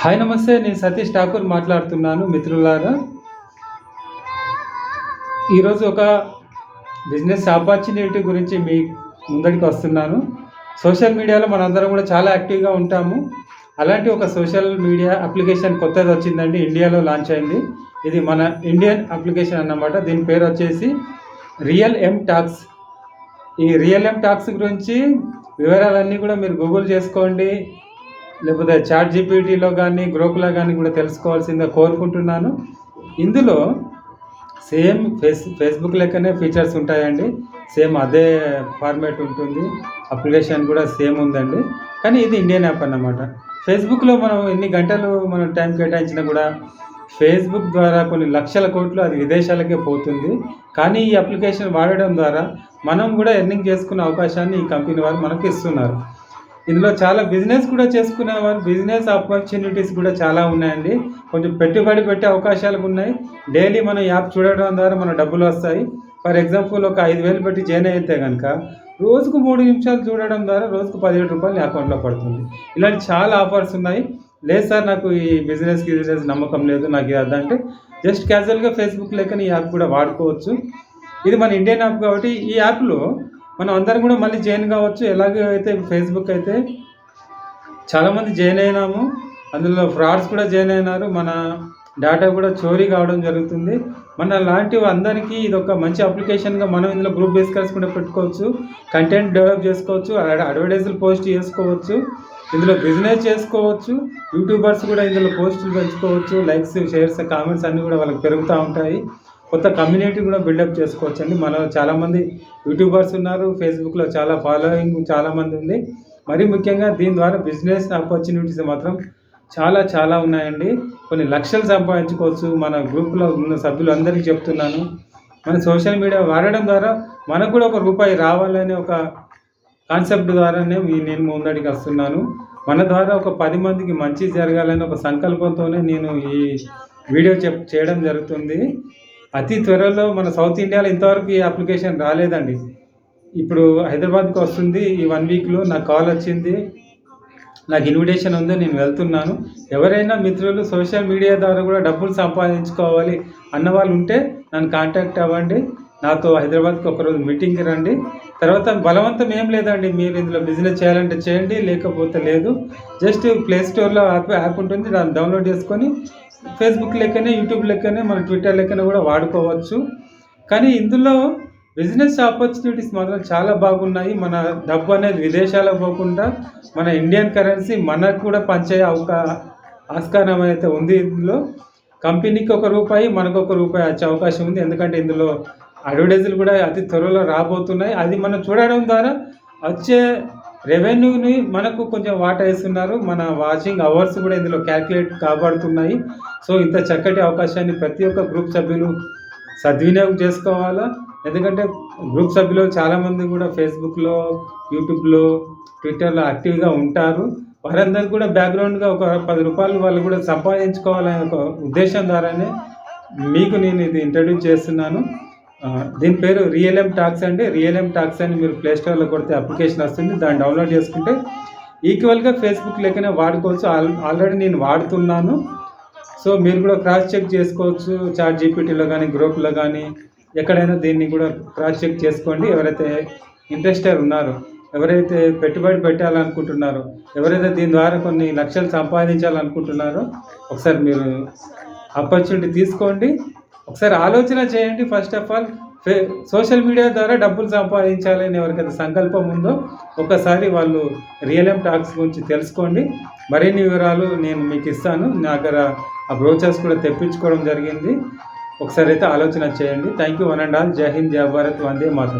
Hi నమస్తే నేను సతీష్ ఠాకూర్ మాట్లాడుతున్నాను మిత్రులారా. ఈరోజు ఒక బిజినెస్ ఆపర్చునిటీ గురించి మీ ముందడికి వస్తున్నాను. సోషల్ మీడియాలో మనందరం కూడా చాలా యాక్టివ్గా ఉంటాము. అలాంటి ఒక సోషల్ మీడియా అప్లికేషన్ కొత్తది వచ్చిందండి ఇండియాలో లాంచ్ అయింది. ఇది మన ఇండియన్ అప్లికేషన్ అన్నమాట. దీని పేరు వచ్చేసి రియల్ ఎం టాక్స్. ఈ రియల్ ఎం టాక్స్ గురించి వివరాలన్నీ కూడా మీరు గూగుల్ చేసుకోండి. లేకపోతే చాట్ జీపీటీలో కానీ గ్రూప్లో కానీ కూడా తెలుసుకోవాల్సిందిగా కోరుకుంటున్నాను. ఇందులో సేమ్ ఫేస్ ఫేస్బుక్ లెక్కనే ఫీచర్స్ ఉంటాయండి. సేమ్ అదే ఫార్మేట్ ఉంటుంది. అప్లికేషన్ కూడా సేమ్ ఉందండి. కానీ ఇది ఇండియన్ యాప్ అన్నమాట. ఫేస్బుక్లో మనం ఎన్ని గంటలు మనం టైం కేటాయించినా కూడా ఫేస్బుక్ ద్వారా కొన్ని లక్షల కోట్లు అది విదేశాలకే పోతుంది. కానీ ఈ అప్లికేషన్ వాడడం ద్వారా మనం కూడా ఎర్నింగ్ చేసుకునే అవకాశాన్ని ఈ కంపెనీ వారు మనకు ఇస్తున్నారు. ఇందులో చాలా బిజినెస్ కూడా చేసుకునే వారు బిజినెస్ ఆపర్చునిటీస్ కూడా చాలా ఉన్నాయండి. కొంచెం పెట్టుబడి పెట్టే అవకాశాలు ఉన్నాయి. డైలీ మనం యాప్ చూడడం ద్వారా మన డబ్బులు వస్తాయి. ఫర్ ఎగ్జాంపుల్ ఒక ఐదు వేలు పెట్టి జాయిన్ అయితే కనుక రోజుకు మూడు నిమిషాలు చూడడం ద్వారా రోజుకు పదిహేడు రూపాయలు నీ అకౌంట్లో పడుతుంది. ఇలాంటి చాలా ఆఫర్స్ ఉన్నాయి. లేదు సార్ నాకు ఈ బిజినెస్ బిజినెస్ నమ్మకం లేదు. నాకు ఇది అదంటే జస్ట్ క్యాజువల్గా ఫేస్బుక్ లేక ఈ యాప్ కూడా వాడుకోవచ్చు. ఇది మన ఇండియన్ యాప్ కాబట్టి ఈ యాప్లో మనం అందరం కూడా మళ్ళీ జాయిన్ కావచ్చు. ఎలాగైతే ఫేస్బుక్ అయితే చాలామంది జాయిన్ అయినాము. అందులో ఫ్రాడ్స్ కూడా జాయిన్ అయినారు. మన డేటా కూడా చోరీ కావడం జరుగుతుంది. మన లాంటి అందరికీ ఇది ఒక మంచి అప్లికేషన్గా మనం ఇందులో గ్రూప్ డిస్కస్ కూడా పెట్టుకోవచ్చు. కంటెంట్ డెవలప్ చేసుకోవచ్చు. అడ్వర్టైజ్లు పోస్ట్ చేసుకోవచ్చు. ఇందులో బిజినెస్ చేసుకోవచ్చు. యూట్యూబర్స్ కూడా ఇందులో పోస్టులు పెంచుకోవచ్చు. లైక్స్ షేర్స్ కామెంట్స్ అన్నీ కూడా వాళ్ళకి పెరుగుతూ ఉంటాయి. కొత్త కమ్యూనిటీ కూడా బిల్డప్ చేసుకోవచ్చు అండి మన చాలామంది యూట్యూబర్స్ ఉన్నారు ఫేస్బుక్లో చాలా ఫాలోయింగ్ చాలామంది ఉంది. మరి ముఖ్యంగా దీని ద్వారా బిజినెస్ ఆపర్చునిటీస్ మాత్రం చాలా చాలా ఉన్నాయండి. కొన్ని లక్షలు సంపాదించుకోవచ్చు. మన గ్రూప్లో ఉన్న సభ్యులు అందరికీ చెప్తున్నాను. మన సోషల్ మీడియా వాడడం ద్వారా మనకు కూడా ఒక రూపాయి రావాలనే ఒక కాన్సెప్ట్ ద్వారానే నేను ముందడికి వస్తున్నాను. మన ద్వారా ఒక పది మందికి మంచి జరగాలని ఒక సంకల్పంతోనే నేను ఈ వీడియో చెప్ చేయడం జరుగుతుంది. అతి త్వరలో మన సౌత్ ఇండియాలో ఇంతవరకు ఈ అప్లికేషన్ రాలేదండి. ఇప్పుడు హైదరాబాద్కి వస్తుంది ఈ వన్ వీక్లో. నాకు కాల్ వచ్చింది. నాకు ఇన్విటేషన్ ఉంది. నేను వెళ్తున్నాను. ఎవరైనా మిత్రులు సోషల్ మీడియా ద్వారా కూడా డబ్బులు సంపాదించుకోవాలి అన్న వాళ్ళు ఉంటే నన్ను కాంటాక్ట్ అవ్వండి. నాతో హైదరాబాద్కి ఒకరోజు మీటింగ్కి రండి. తర్వాత బలవంతం ఏం లేదండి మీరు ఇందులో బిజినెస్ చేయాలంటే చేయండి లేకపోతే లేదు. జస్ట్ ప్లే స్టోర్లో యాప్ యాప్ ఉంటుంది దాన్ని డౌన్లోడ్ చేసుకొని ఫేస్బుక్ లెక్కనే యూట్యూబ్ లెక్కనే మన ట్విట్టర్ లెక్కనే కూడా వాడుకోవచ్చు. కానీ ఇందులో బిజినెస్ ఆపర్చునిటీస్ మాత్రం చాలా బాగున్నాయి. మన డబ్బు అనేది విదేశాలకు పోకుండా మన ఇండియన్ కరెన్సీ మనకు కూడా పంచే అవకా ఆస్కారం అయితే ఉంది ఇందులో. కంపెనీకి ఒక రూపాయి మనకు ఒక రూపాయి వచ్చే అవకాశం ఉంది. ఎందుకంటే ఇందులో అడ్వర్టైజులు కూడా అతి త్వరలో రాబోతున్నాయి. అది మనం చూడడం ద్వారా వచ్చే రెవెన్యూని మనకు కొంచెం వాటా వేస్తున్నారు. మన వాచింగ్ అవర్స్ కూడా ఇందులో క్యాల్కులేట్ కాబడుతున్నాయి. సో ఇంత చక్కటి అవకాశాన్ని ప్రతి ఒక్క గ్రూప్ సభ్యులు సద్వినియోగం చేసుకోవాలా? ఎందుకంటే గ్రూప్ సభ్యులు చాలామంది కూడా ఫేస్బుక్లో యూట్యూబ్లో ట్విట్టర్లో యాక్టివ్గా ఉంటారు. వారందరూ కూడా బ్యాక్గ్రౌండ్గా ఒక పది రూపాయలు వాళ్ళు కూడా సంపాదించుకోవాలనే ఒక ఉద్దేశం ద్వారానే మీకు నేను ఇది ఇంట్రడ్యూస్ చేస్తున్నాను. దీని పేరు రియల్ఎం టాక్స్ అండి. రియల్ఎం టాక్స్ అని మీరు ప్లే స్టోర్లో కొడితే అప్లికేషన్ వస్తుంది. దాన్ని డౌన్లోడ్ చేసుకుంటే ఈక్వల్గా ఫేస్బుక్ లెక్కనే వాడుకోవచ్చు. ఆల్ ఆల్రెడీ నేను వాడుతున్నాను. సో మీరు కూడా క్రాస్ చెక్ చేసుకోవచ్చు. చాట్ జీపీటీలో కానీ గ్రూప్లో కానీ ఎక్కడైనా దీన్ని కూడా క్రాస్ చెక్ చేసుకోండి. ఎవరైతే ఇంట్రెస్టెడ్ ఉన్నారో ఎవరైతే పెట్టుబడి పెట్టాలనుకుంటున్నారో ఎవరైతే దీని ద్వారా కొన్ని లక్షలు సంపాదించాలనుకుంటున్నారో ఒకసారి మీరు ఆపర్చునిటీ తీసుకోండి. ఒకసారి ఆలోచన చేయండి. ఫస్ట్ ఆఫ్ ఆల్ ఫే సోషల్ మీడియా ద్వారా డబ్బులు సంపాదించాలని ఎవరికైతే సంకల్పం ఉందో ఒకసారి వాళ్ళు రియల్ ఎం టాక్స్ గురించి తెలుసుకోండి. మరిన్ని వివరాలు నేను మీకు ఇస్తాను. నా దగ్గర ఆ బ్రోచర్స్ కూడా తెప్పించుకోవడం జరిగింది. ఒకసారి అయితే ఆలోచన చేయండి. Thank you one and all జై హింద్ జై భారత్ వందే మాతరం